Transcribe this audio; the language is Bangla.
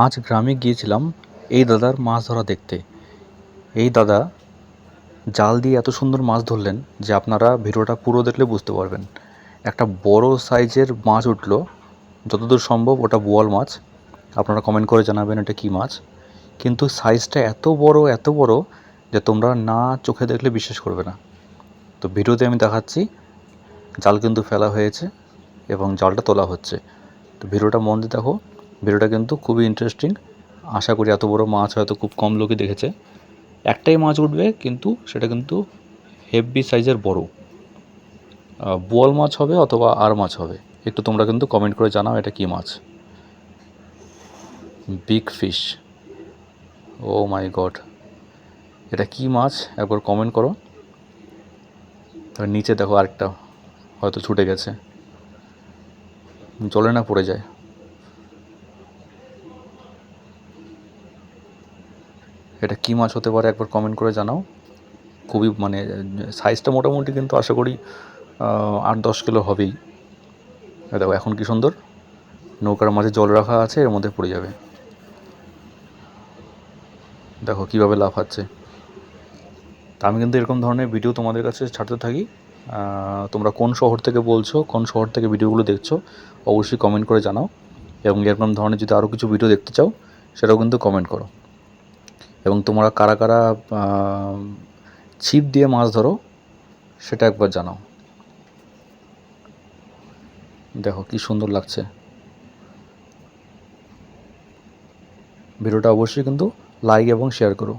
আজ গ্রামে গিয়েছিলাম এই দাদার মাছ ধরা দেখতে। এই দাদা জাল দিয়ে এত সুন্দর মাছ ধরলেন যে আপনারা ভিডিওটা পুরো দেখলে বুঝতে পারবেন। একটা বড় সাইজের মাছ উঠল, যতদূর সম্ভব ওটা বোয়াল মাছ। আপনারা কমেন্ট করে জানাবেন এটা কী মাছ। কিন্তু সাইজটা এত বড় এত বড় যে তোমরা না চোখে দেখলে বিশ্বাস করবে না। তো ভিডিওতে আমি দেখাচ্ছি, জাল কিন্তু ফেলা হয়েছে এবং জালটা তোলা হচ্ছে। তো ভিডিওটা মন দিয়ে দেখো। ভিডিওটা কিন্তু খুবই ইন্টারেস্টিং আশা করি এত বড় মাছ হয়তো খুব কম লোকই দেখেছে। একটাই মাছ উঠবে, কিন্তু সেটা কিন্তু হেভি সাইজের বড়। বোয়াল মাছ হবে অথবা আর মাছ হবে? একটু তোমরা কিন্তু কমেন্ট করে জানাও এটা কী মাছ। Big fish oh my god এটা কী মাছ? একবার কমেন্ট করো। আর নিচে দেখো আরেকটা, হয়তো ছুটে গেছে। জলে না পড়ে যায়। এটা কী মাছ হতে পারে একবার কমেন্ট করে জানাও। খুবই মানে সাইজটা মোটামুটি কিন্তু আশা করি আট দশ কিলো হবেই। দেখো, এখন কি সুন্দর। নৌকার মাঝে জল রাখা আছে, এর মধ্যে পড়ে যাবে। দেখো, কীভাবে লাফাচ্ছে। তা আমি কিন্তু এরকম ধরনের ভিডিও তোমাদের কাছে ছাড়তে থাকি। তোমরা কোন শহর থেকে বলছো, কোন শহর থেকে ভিডিওগুলো দেখছ, অবশ্যই কমেন্ট করে জানাও। এবং এরকম ধরনের যদি আরও কিছু ভিডিও দেখতে চাও, সেটাও কিন্তু কমেন্ট করো। এবং তোমরা কারা কারা ছিপ দিয়ে মাছ ধরো, সেটা একবার জানাও। দেখো কি সুন্দর লাগছে। ভিডিওটা অবশ্যই কিন্তু লাইক এবং শেয়ার করো।